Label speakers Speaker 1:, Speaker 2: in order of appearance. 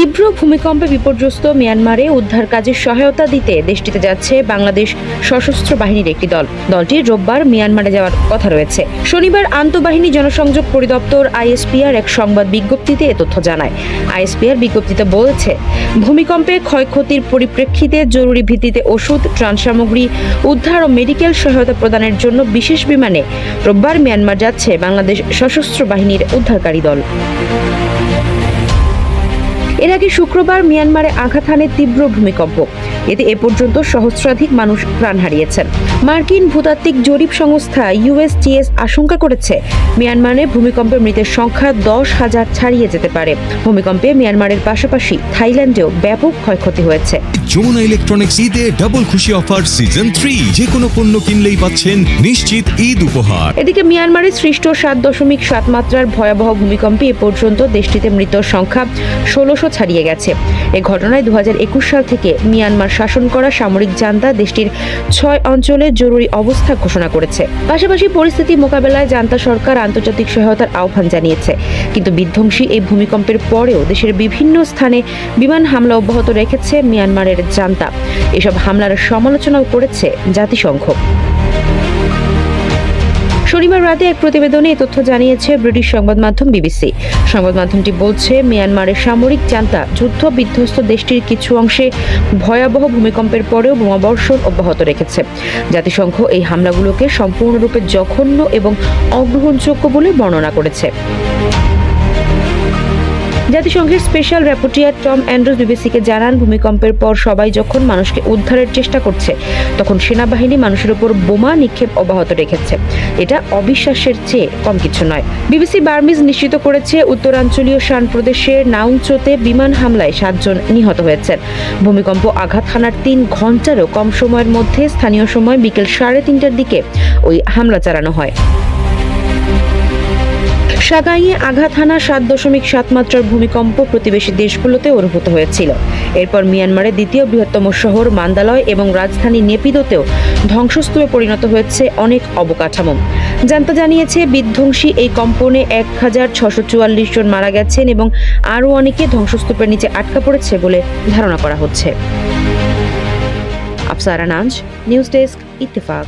Speaker 1: তীব্র ভূমিকম্পে বিপর্যস্ত মিয়ানমারে উদ্ধার কাজে সহায়তা দিতে দেশটিতে যাচ্ছে বাংলাদেশ সশস্ত্র বাহিনীর একটি দল। দলটি রোববার মিয়ানমারে যাওয়ার কথা রয়েছে। শনিবার আন্তঃবাহিনী জনসংযোগ পরিদপ্তর আইএসপিআর এক সংবাদ বিজ্ঞপ্তিতে এ তথ্য জানায়। আইএসপিআর বিজ্ঞপ্তিতে বলেছে, ভূমিকম্পে ক্ষয়ক্ষতির পরিপ্রেক্ষিতে জরুরি ভিত্তিতে ওষুধ, ত্রাণ সামগ্রী, উদ্ধার ও মেডিকেল সহায়তা প্রদানের জন্য বিশেষ বিমানে রোববার মিয়ানমার যাচ্ছে বাংলাদেশ সশস্ত্র বাহিনীর উদ্ধারকারী দল। এর আগে শুক্রবার মিয়ানমারে আঘাত হানে তীব্র ভূমিকম্প। এতে এ পর্যন্ত সহস্রাধিক মানুষ প্রাণ হারিয়েছেন। মার্কিন ভূতাত্ত্বিক জরিপ সংস্থা ইউএসটিএস আশঙ্কা করেছে, মিয়ানমারে ভূমিকম্পে মৃতের সংখ্যা দশ হাজার ছাড়িয়ে যেতে পারে। ভূমিকম্পে মিয়ানমারের পাশাপাশি থাইল্যান্ডেও ব্যাপক ক্ষয়ক্ষতি হয়েছে।
Speaker 2: যমুনা ইলেকট্রনিক্স ঈদে ডাবল খুশি অফার সিজন থ্রি যে কোনো পণ্য কিনলেই পাচ্ছেন নিশ্চিত ঈদ উপহার।
Speaker 1: এদিকে মিয়ানমারে সৃষ্ট সাত দশমিক সাত মাত্রার ভয়াবহ ভূমিকম্পে এ পর্যন্ত দেশটিতে মৃতর সংখ্যা ষোলোশো ছাড়িয়ে গেছে। এ ঘটনায় দুহাজার একুশ সাল থেকে মিয়ানমার শাসন করা সামরিক জান্তা দেশটির ছয় অঞ্চলে জরুরি অবস্থা ঘোষণা করেছে। পাশাপাশি পরিস্থিতি মোকাবেলায় জান্তা সরকার আন্তর্জাতিক সহায়তার আহ্বান জানিয়েছে। কিন্তু বিধ্বংসী এই ভূমিকম্পের পরেও দেশের বিভিন্ন স্থানে বিমান হামলা অব্যাহত রেখেছে মিয়ানমারের জান্তা। এসব হামলার সমালোচনাও করেছে জাতিসংঘ। শনিবার রাতে এক প্রতিবেদনে তথ্য জানিয়েছে ব্রিটিশ সংবাদ মাধ্যম বিবিসি। সংবাদ মাধ্যমটি বলছে, মিয়ানমারের সামরিক জান্তা যুদ্ধ বিধ্বস্ত দেশটির কিছু অংশে ভয়াবহ ভূমিকম্পের পরেও বোমাবর্ষণ অব্যাহত রেখেছে। জাতিসংঘ এই হামলাগুলোকে সম্পূর্ণরূপে জঘন্য এবং অগ্রহণযোগ্য বলে বর্ণনা করেছে। জাতিসংঘের স্পেশাল র্যাপোর্টিয়ার টম অ্যান্ড্রুজ বিবিসিকে জানান, ভূমিকম্পের পর সবাই যখন মানুষকে উদ্ধারের চেষ্টা করছে, তখন সেনাবাহিনী মানুষের উপর বোমা নিক্ষেপ অব্যাহত রেখেছে। এটা অবিশ্বাসের চেয়ে কম কিছু নয়। বিবিসি বার্মিজ নিশ্চিত করেছে, উত্তরাঞ্চলীয় শান প্রদেশের নাউংচোতে বিমান হামলায় সাতজন নিহত হয়েছেন। ভূমিকম্প আঘাত হানার তিন ঘন্টারও কম সময়ের মধ্যে স্থানীয় সময় বিকেল সাড়ে তিনটার দিকে ওই হামলা চালানো হয়। সাগাইয়ে আঘাত হানা সাত দশমিক সাত মাত্রার ভূমিকম্প প্রতিবেশী দেশগুলোতে অনুভূত হয়েছিল। এরপর মিয়ানমারের দ্বিতীয় বৃহত্তম শহর মান্দালয় এবং রাজধানী নেপিদোতেও ধ্বংসস্তূপে পরিণত হয়েছে অনেক অবকাঠামো। জানতা জানিয়েছে, বিধ্বংসী এই কম্পনে এক হাজার ছশো চুয়াল্লিশ জন মারা গেছেন এবং আরও অনেকে ধ্বংসস্তূপের নিচে আটকা পড়েছে বলে ধারণা করা হচ্ছে। Afsara Nanj, news desk, Ittefaq.